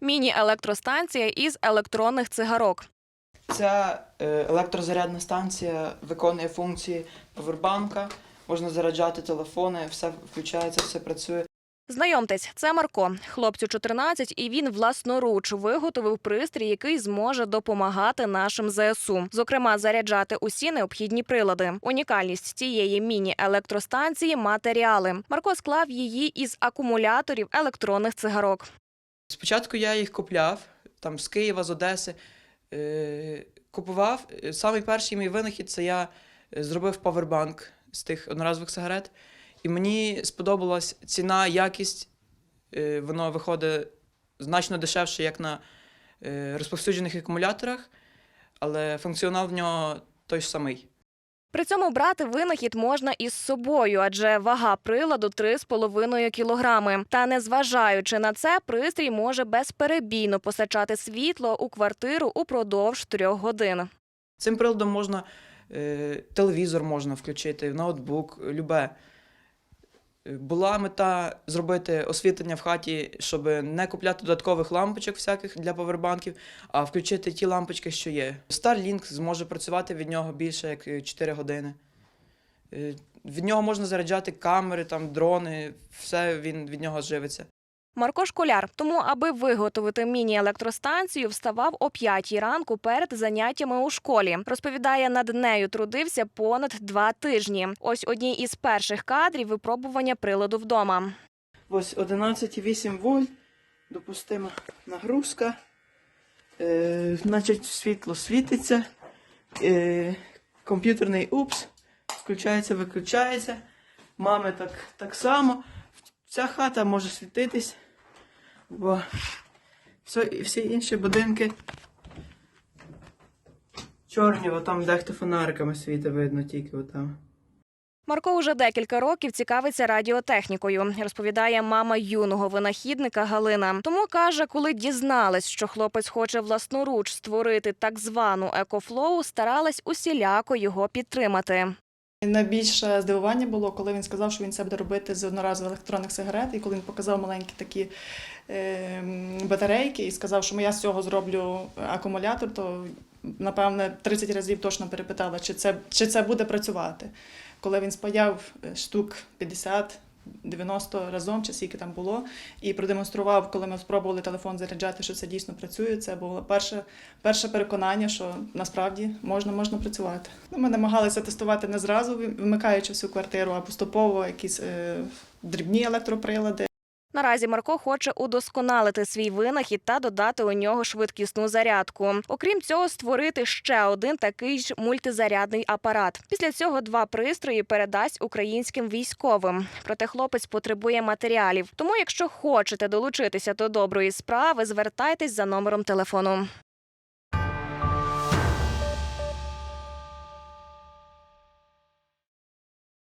Міні-електростанція із електронних цигарок. Ця е, електрозарядна станція виконує функції повербанка, можна заряджати телефони, все включається, все працює. Знайомтесь, це Марко. Хлопцю 14, і він власноруч виготовив пристрій, який зможе допомагати нашим ЗСУ. Зокрема, заряджати усі необхідні прилади. Унікальність цієї міні-електростанції матеріали. Марко склав її із акумуляторів електронних цигарок. Спочатку я їх купляв там з Києва, з Одеси. Е, купував. Самий перший мій винахід це я е, зробив павербанк з тих одноразових сигарет. І мені сподобалась ціна, якість. Е, воно виходить значно дешевше, як на розповсюджених акумуляторах, але функціонал в нього той ж самий. При цьому брати винахід можна із собою, адже вага приладу 3,5 кілограми. Та незважаючи на це, пристрій може безперебійно посачати світло у квартиру упродовж трьох годин. Цим приладом можна е, телевізор можна включити, ноутбук, любе. Е, Була мета зробити освітлення в хаті, щоб не купляти додаткових лампочок всяких для повербанків, а включити ті лампочки, що є. Starlink зможе працювати від нього більше як е, 4 години. Е, Від нього можна заряджати камери, там, дрони, все він від нього живиться. Марко школяр, тому аби виготовити міні-електростанцію, вставав о 5 ранку перед заняттями у школі. Розповідає, над нею трудився понад два тижні. Ось одні із перших кадрів випробування приладу вдома. Ось 11,8 вольт, допустима нагрузка. Е, значить, світло світиться. Е, комп'ютерний упс. Включається, виключається. Мами так, так само. Ця хата може світитись, бо все, всі інші будинки чорні, бо там дехто фонариками світить, видно тільки отам. Марко уже декілька років цікавиться радіотехнікою. Розповідає мама юного винахідника Галина. Тому каже, коли дізналась, що хлопець хоче власноруч створити так звану екофлоу, старалась усіляко його підтримати. Найбільше здивування було, коли він сказав, що він це буде робити з одноразових електронних сигарет, і коли він показав маленькі такі е, батарейки і сказав, що я з цього зроблю акумулятор, то напевне 30 разів точно перепитала, чи це, чи це буде працювати. Коли він спаяв е, штук 50 90 разом, чи скільки там було, і продемонстрував, коли ми спробували телефон заряджати, що це дійсно працює. Це було перше, перше переконання, що насправді можна, можна працювати. Ну, ми намагалися тестувати не зразу, вимикаючи всю квартиру, а поступово якісь е, дрібні електроприлади. Наразі Марко хоче удосконалити свій винахід та додати у нього швидкісну зарядку. Окрім цього, створити ще один такий ж мультизарядний апарат. Після цього два пристрої передасть українським військовим. Проте хлопець потребує матеріалів. Тому, якщо хочете долучитися до доброї справи, звертайтесь за номером телефону.